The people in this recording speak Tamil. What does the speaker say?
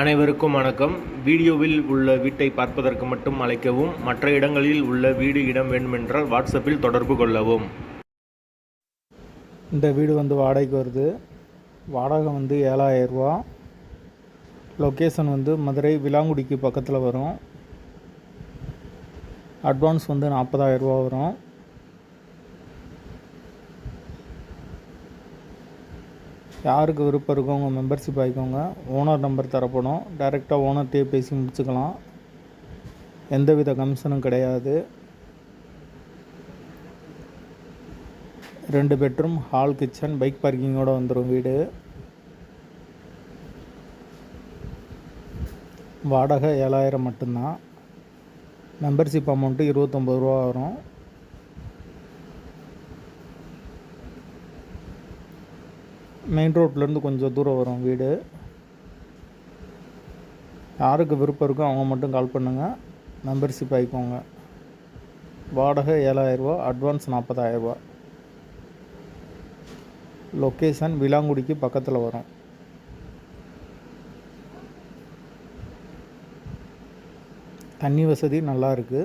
அனைவருக்கும் வணக்கம். வீடியோவில் உள்ள வீட்டை பார்ப்பதற்கு மட்டும் அழைக்கவும் மற்ற இடங்களில் உள்ள வீடு இடம் வேண்டுமென்றால் வாட்ஸ்அப்பில் தொடர்பு கொள்ளவும். இந்த வீடு வந்து வாடகைக்கு வருது. வாடகை வந்து ஏழாயிரரூவா லொக்கேஷன் வந்து மதுரை விலாங்குடிக்கு பக்கத்தில் வரும். அட்வான்ஸ் வந்து நாற்பதாயிரரூவா வரும். யாருக்கு விருப்பம் இருக்கோ உங்கள் மெம்பர்ஷிப் ஆகிக்கோங்க ஓனர் நம்பர் தரப்படும் டைரெக்டாக ஓனர்கிட்டே பேசி முடிச்சுக்கலாம். எந்தவித கமிஷனும் கிடையாது. ரெண்டு பெட்ரூம் ஹால் கிச்சன் பைக் பார்க்கிங்கோடு வந்துடும் வீடு. வாடகை ஏழாயிரம் மட்டும்தான். மெம்பர்ஷிப் அமௌண்ட்டு இருபத்தொம்பது ரூபா வரும். மெயின் ரோட்லேருந்து கொஞ்சம் தூரம் வரும் வீடு. யாருக்கு விருப்பம் இருக்கோ அவங்க மட்டும் கால் பண்ணுங்கள் மெம்பர்ஷிப் ஆகிக்கோங்க வாடகை ஏழாயிரரூபா அட்வான்ஸ் நாற்பதாயிரரூபா லொக்கேஷன் விலாங்குடிக்கு பக்கத்தில் வரும். தண்ணி வசதி நல்லா இருக்குது